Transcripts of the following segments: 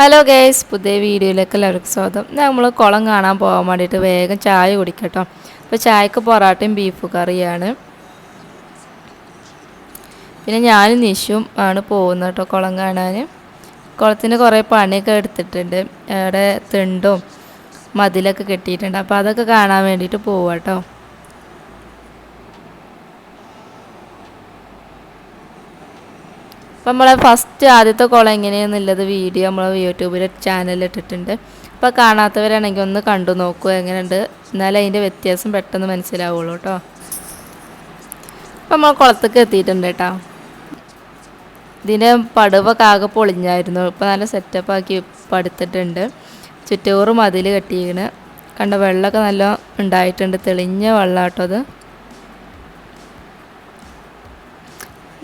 Hello guys പുതിയ വീഡിയോയിലേക്ക് എല്ലാവർക്കും സ്വാഗതം. നമ്മൾ കുളം കാണാൻ പോകാൻ വേണ്ടിയിട്ട് വേഗം ചായ കുടിക്കട്ടോ. അപ്പോൾ ചായക്ക് പൊറാട്ടയും ബീഫ് കറിയാണ്. പിന്നെ ഞാനും നിഷും ആണ് പോകുന്നത് കേട്ടോ കുളം കാണാൻ. കുളത്തിന് കുറേ പണിയൊക്കെ എടുത്തിട്ടുണ്ട്. അവിടെ തിണ്ടും മതിലൊക്കെ കെട്ടിയിട്ടുണ്ട്. അപ്പോൾ അതൊക്കെ കാണാൻ വേണ്ടിയിട്ട് പോവാട്ടോ അപ്പം നമ്മളെ ഫസ്റ്റ് ആദ്യത്തെ കുളം എങ്ങനെയാണെന്നുള്ളത് വീഡിയോ നമ്മൾ യൂട്യൂബിൽ ചാനലിൽ ഇട്ടിട്ടുണ്ട്. അപ്പോൾ കാണാത്തവരാണെങ്കിൽ ഒന്ന് കണ്ടു നോക്കുക എങ്ങനെയുണ്ട്? എന്നാലേ അതിന്റെ വ്യത്യാസം പെട്ടെന്ന് മനസ്സിലാവുള്ളൂ കേട്ടോ അപ്പം നമ്മൾ കുളത്തേക്ക് എത്തിയിട്ടുണ്ട് കേട്ടോ ഇതിന്റെ പടുവൊക്കെ ആകെ പൊളിഞ്ഞായിരുന്നു. ഇപ്പോൾ നല്ല സെറ്റപ്പ് ആക്കി പടുത്തിട്ടുണ്ട്. ചുറ്റൂറും അതിൽ കെട്ടിയിരിക്കണ് കണ്ട വെള്ളമൊക്കെ നല്ല ഉണ്ടായിട്ടുണ്ട്. തെളിഞ്ഞ വെള്ളം കേട്ടോ അത്.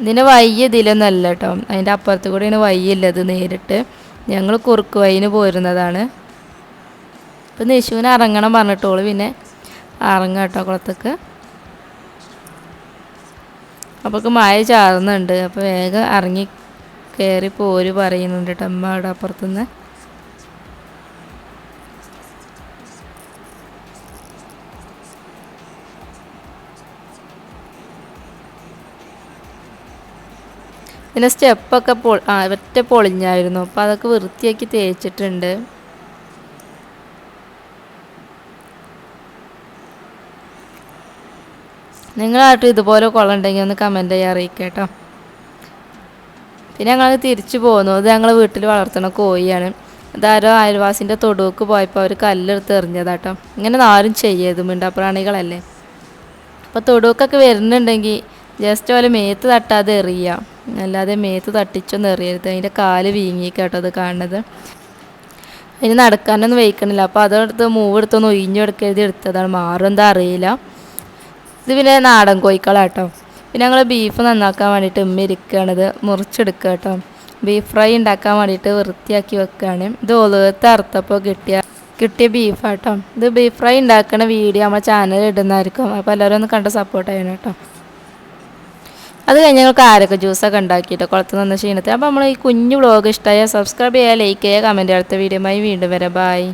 ഇതിന് വയ്യ ഇതിലൊന്നും അല്ല കേട്ടോ അതിന്റെ അപ്പുറത്ത് കൂടെയാണ് അത് നേരിട്ട്. ഞങ്ങൾ കുറുക്ക് വൈന് പോരുന്നതാണ്. ഇപ്പം നിശുവിന് ഇറങ്ങണം പറഞ്ഞിട്ടോളൂ പിന്നെ ഇറങ്ങാം കേട്ടോ കുളത്തേക്ക്. അപ്പോൾ മായ ചാറുന്നുണ്ട്. അപ്പോൾ വേഗം ഇറങ്ങി കയറി പോര് പറയുന്നുണ്ട് കേട്ടോ അമ്മ അവിടെ അപ്പുറത്തുനിന്ന്. പിന്നെ സ്റ്റെപ്പൊക്കെ പൊ ആ ഒറ്റ പൊളിഞ്ഞായിരുന്നു. അപ്പോൾ അതൊക്കെ വൃത്തിയാക്കി തേച്ചിട്ടുണ്ട്. നിങ്ങളായിട്ട് ഇതുപോലെ കുളം ഉണ്ടെങ്കിൽ ഒന്ന് കമന്റ് ചെയ്യാൻ അറിയിക്കുക കേട്ടോ പിന്നെ ഞങ്ങൾ തിരിച്ചു പോകുന്നു അത് ഞങ്ങൾ വീട്ടിൽ വളർത്തുന്ന കോഴിയാണ്. അതാരോ അയൽവാസിന്റെ തൊടുവക്ക് പോയപ്പോൾ അവർ കല്ലെടുത്ത് എറിഞ്ഞതാട്ടോ. ഇങ്ങനെ ആരും ചെയ്യരുത് മിണ്ടാപ്രാണികളല്ലേ അപ്പോൾ തൊടുവക്കൊക്കെ വരുന്നുണ്ടെങ്കിൽ ജസ്റ്റ് പോലെ മേത്ത് തട്ടാതെ എറിയുക അല്ലാതെ മേത്ത് തട്ടിച്ചൊന്നും എറിയരുത്. അതിന്റെ കാൽ വീങ്ങി കേട്ടോ അത് കാണുന്നത്. അതിന് നടക്കാനൊന്നും വയ്ക്കണില്ല. അപ്പോൾ അതെടുത്ത് മൂവ് എടുത്തൊന്ന് ഒഴിഞ്ഞെടുക്കരുത് എടുത്തതാണ്. മാറും എന്താ അറിയില്ല. ഇത് പിന്നെ നാടൻ കോഴിക്കളാട്ടോ. പിന്നെ ഞങ്ങൾ ബീഫ് നന്നാക്കാൻ വേണ്ടിയിട്ട് ഉമ്മ ഇരിക്കുകയാണിത് മുറിച്ചെടുക്കുക കേട്ടോ. ബീഫ് ഫ്രൈ ഉണ്ടാക്കാൻ വേണ്ടിയിട്ട് വൃത്തിയാക്കി വെക്കുകയാണ്. ഇത് ഒലുകത്ത് അറുത്തപ്പോൾ കിട്ടിയ കിട്ടിയ ബീഫാട്ടോ ഇത് ബീഫ് ഫ്രൈ ഉണ്ടാക്കുന്ന വീഡിയോ നമ്മുടെ ചാനലിൽ ഇടുന്നതായിരിക്കും. അപ്പോൾ എല്ലാവരും ഒന്ന് കണ്ട് സപ്പോർട്ട് ചെയ്യണം കേട്ടോ. അത് കഴിഞ്ഞ് ഞങ്ങൾ കാരക്ക ജ്യൂസൊക്കെ ഉണ്ടാക്കിയിട്ട് കുളത്ത് നിന്ന് ക്ഷീണത്തിൽ. അപ്പോൾ നമ്മൾ ഈ കുഞ്ഞു വ്ളോഗ് ഇഷ്ടമായ സബ്സ്ക്രൈബ് ചെയ്യുക ലൈക്ക് ചെയ്യുക കമന്റ് അടുത്ത വീഡിയോയുമായി വീണ്ടും വരാം. ബായ്